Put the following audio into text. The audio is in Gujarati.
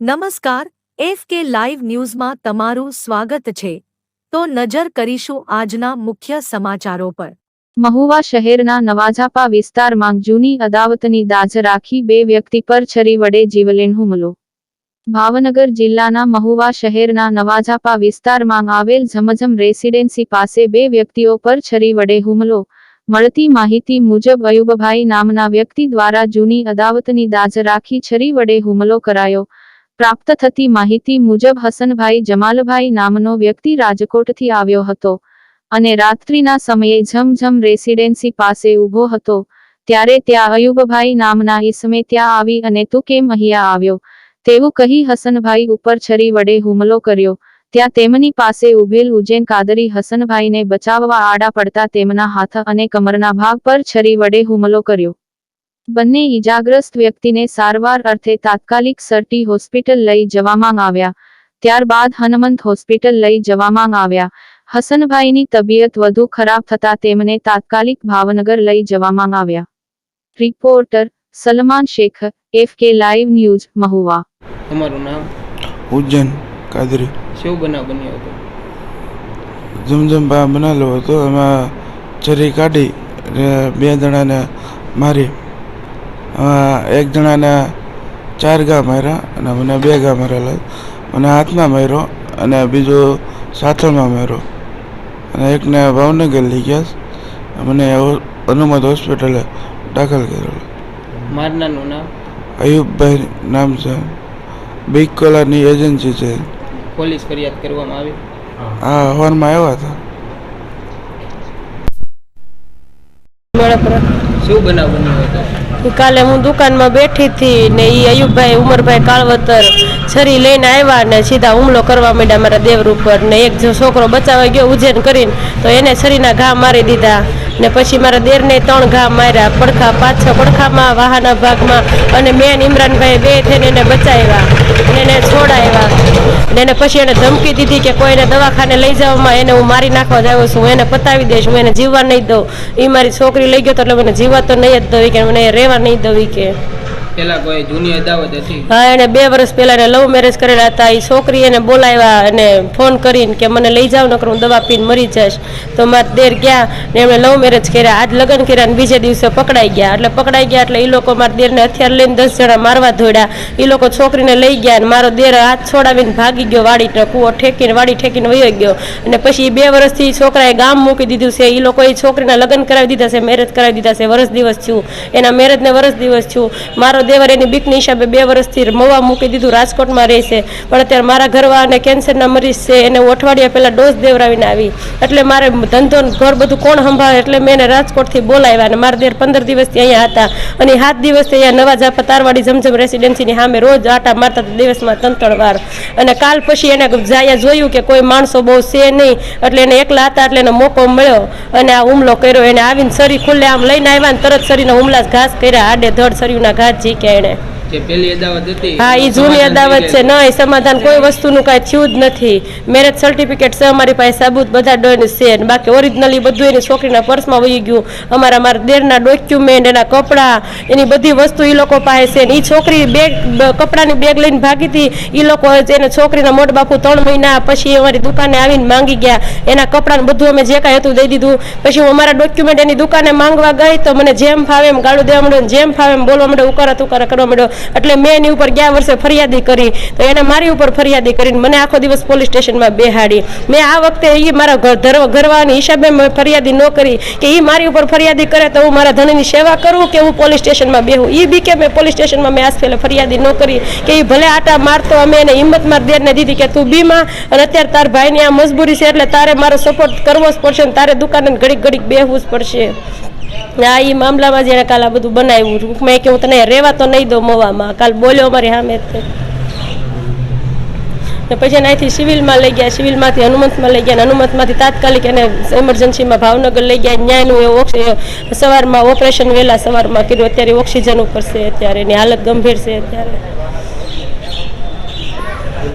નમસ્કાર, એફ કે લાઈવ ન્યૂઝમાં તમારું સ્વાગત છે. તો નજર કરીશું આજના મુખ્ય સમાચારો પર. મહુવા શહેરના નવાઝાપા વિસ્તારમાં જૂની અદાવતની દાજ રાખી બે વ્યક્તિ પર છરી વડે જીવલેણ હુમલો. ભાવનગર જિલ્લાના મહુવા શહેરના નવાઝાપા વિસ્તારમાં આવેલ ઝમઝમ રેસિડેન્સી પાસે બે વ્યક્તિઓ પર છરી વડે હુમલો. મળતી માહિતી મુજબ અયુબભાઈ નામના વ્યક્તિ દ્વારા જૂની અદાવતની દાજ રાખી છરી વડે હુમલો કરાયો. પ્રાપ્ત થતી માહિતી મુજબ હસનભાઈ જમાલભાઈ નામનો વ્યક્તિ રાજકોટથી આવ્યો હતો અને રાત્રિના સમયે ઝમઝમ રેસિડેન્સી પાસે ઊભો હતો. ત્યારે ત્યાં અયુબભાઈ નામના ઈસમે ત્યાં આવી અને તું કેમ અહીંયા આવ્યો તેવું કહી હસનભાઈ ઉપર છરી વડે હુમલો કર્યો. ત્યાં તેમની પાસે ઉભેલ ઉજેન કાદરી હસનભાઈને બચાવવા આડા પડતા તેમના હાથ અને કમરના ભાગ પર છરી વડે હુમલો કર્યો. બંને ઈજાગ્રસ્ત વ્યક્તિને સારવાર અર્થે તાત્કાલિક સરટી હોસ્પિટલ લઈ જવામાં આવ્યા. ત્યારબાદ હનુમંત હોસ્પિટલ લઈ જવામાં આવ્યા. હસનભાઈની તબિયત વધુ ખરાબ થતા તેમને તાત્કાલિક ભાવનગર લઈ જવામાં આવ્યા. Reporter Salman Shaikh F K live news Mahuva. તમારું નામ? ઉજ્જૈન કાદરી. શું બનાવ બન્યો હતો? જમજમ બા બનાવેલો હતો. એમાં છરી કાઢી બે જણાને મારી એક જણાને ચાર ગા માર્યા અને મને બે ગા મારેલા મને હાથમાં માર્યો અને બીજો સાથળમાં માર્યો. અને એકને ભાવનગર લઈ ગયા મને હનુમત હોસ્પિટલે દાખલ કરેલો મારનાનું નામ અયુબભાઈ નામ છે. બિગ કોલરની એજન્સી છે. પોલીસ ફરિયાદ કરવામાં આવી? હા હવારમાં આવ્યા હતા. શું બનાવ બન્યો હતો? કાલે હું દુકાનમાં બેઠી હતી ને એ અયુબભાઈ, ઉમરભાઈ કાળવતર છરી લઈને આવ્યા ને સીધા હુમલો કરવા માંડ્યા મારા દેવર ઉપર. ને એક જો છોકરો બચાવવા ગયો ઉજ્જૈન કરીને, તો એને છરીના ઘા મારી દીધા. ને પછી મારા દેરને ત્રણ ઘા માર્યા, પડખા છ પડખામાં, વાહાના ભાગમાં અને મેન ઇમરાનભાઈ બે થઈને એને બચાવ્યા. ને એને પછી એને ધમકી દીધી કે કોઈને દવાખાને લઈ જવામાં એને હું મારી નાખવા જ આવ્યો છું એને પતાવી દઈશ, હું એને જીવવા નહીં દઉં. એ મારી છોકરી લઈ ગયો તો એટલે મને જીવવા તો નહીં જ દઉં કે મને રહેવા નહીં દઉં કે. લવ મેરેજ કરેલા હતા. એ છોકરી એને બોલાવ્યા લઈ જાવ નકર હું દવા પીને મરી જઈશ. તો મારા દેર ગયા એમણે લવ મેરેજ કર્યા. આજ લગ્ન કર્યા અને બીજે દિવસે પકડાઈ ગયા. એટલે પકડાઈ ગયા એટલે એ લોકો મારા દેરને હથિયાર લઈને દસ જણા મારવા દોડ્યા. એ લોકો છોકરીને લઈ ગયા અને મારો દેર હાથ છોડાવીને ભાગી ગયો વાડી કૂવો ઠેકીને, વાડી ઠેકીને વયો ગયો. અને પછી બે વર્ષથી છોકરાએ ગામ મૂકી દીધું છે. એ લોકોએ છોકરીના લગ્ન કરાવી દીધા છે મેરેજ કરાવી દીધા છે. વર્ષ દિવસ છું એના મેરેજને વર્ષ દિવસ છું મારો દેવર એની બીકની હિસાબે બે વર્ષથી મવા મૂકી દીધું. રાજકોટમાં રહે છે પણ અત્યારે મારા ઘરવા અને કેન્સરના મરીઝ છે. એને અઠવાડિયા પહેલાં ડોઝ દેવરાવીને આવી. એટલે મારે ધંધો ઘર બધું કોણ સંભાળે? એટલે મેં એને રાજકોટથી બોલાવ્યા અને મારા દેર પંદર દિવસથી અહીંયા હતા. અને સાત દિવસથી અહીંયા નવા જાપા તારવાડી જમજમ રેસિડેન્સીની સામે રોજ આટા મારતા દિવસમાં ત્રણ વાર. અને કાલ પછી એને જાયા જોયું કે કોઈ માણસો બહુ છે નહીં. એટલે એને એકલા હતા એટલે એને મોકો મળ્યો. અને આ હુમલો કર્યો. એને આવીને શરી ખુલ્લે આમ લઈને આવ્યા ને તરત શરીરના હુમલા ઘાસ કર્યા. આડે ધડ શરીરના ઘાસ ઝીક્યા. એને જે પેલી અદાવત હતી હા એ જૂની અદાવત છે. ના એ સમાધાન કોઈ વસ્તુનું કાંઈ થયું જ નથી. મેરેજ સર્ટિફિકેટ છે અમારી પાસે સાબુત બધા ડોન છે બાકી ઓરિજિનલી બધું એની છોકરીના પર્સમાં વહી ગયું. અમારા મારા દેરના ડોક્યુમેન્ટ એના કપડાં એની બધી વસ્તુ એ લોકો પાસે છે ને એ છોકરી બેગ કપડાની બેગ લઈને ભાગી હતી. એ લોકો એને છોકરીના મોટ બાપુ ત્રણ મહિના પછી અમારી દુકાને આવીને માંગી ગયા. એના કપડાને બધું અમે જે કાંઈ હતું દઈ દીધું. પછી હું અમારા ડોક્યુમેન્ટ એની દુકાને માંગવા ગઈ તો મને જેમ ફાવે એમ ગાળું દેવા માંડ્યો જેમ ફાવે એમ બોલવા માંડ્યો ઉકારા તુકારા કરવા માંડ્યો. એટલે મેં એની ઉપર ગયા વર્ષે ફરિયાદી કરી, તો એને મારી ઉપર ફરિયાદી કરીને મને આખો દિવસ પોલીસ સ્ટેશનમાં બેહાડી. મેં આ વખતે એ મારા ઘર ઘરવાની હિસાબે મેં ફરિયાદી ન કરી કે એ મારી ઉપર ફરિયાદી કરે તો હું મારા ધણીની સેવા કરું કે હું પોલીસ સ્ટેશનમાં બેહું? એ બી કે મેં પોલીસ સ્ટેશનમાં મેં આજ પહેલે ફરિયાદી ન કરી કે એ ભલે આટા મારતો, અમે એને હિંમત માર દેરને દીધી કે તું બીમાં અને અત્યારે તાર ભાઈની આ મજબૂરી છે એટલે તારે મારો સપોર્ટ કરવો જ પડશે તારે દુકાને ઘડીક ઘડીક બેહવું જ પડશે. આ એ મામલામાં જેણે કાલ આ બધું બનાવ્યું મેં કે હું તને રહેવા તો નહીં દઉં મવામાં. કાલ બોલ્યો અમારી સામે ને પછી એને અહીંથી સિવિલમાં લઈ ગયા, સિવિલમાંથી હનુમંતમાં લઈ ગયા હનુમંતમાંથી તાત્કાલિક એને એમરજન્સીમાં ભાવનગર લઈ ગયા. ન્યાયનું એ સવારમાં ઓપરેશન વહેલા સવારમાં કર્યું. અત્યારે ઓક્સિજન ઉપર છે અત્યારે, એની હાલત ગંભીર છે અત્યારે.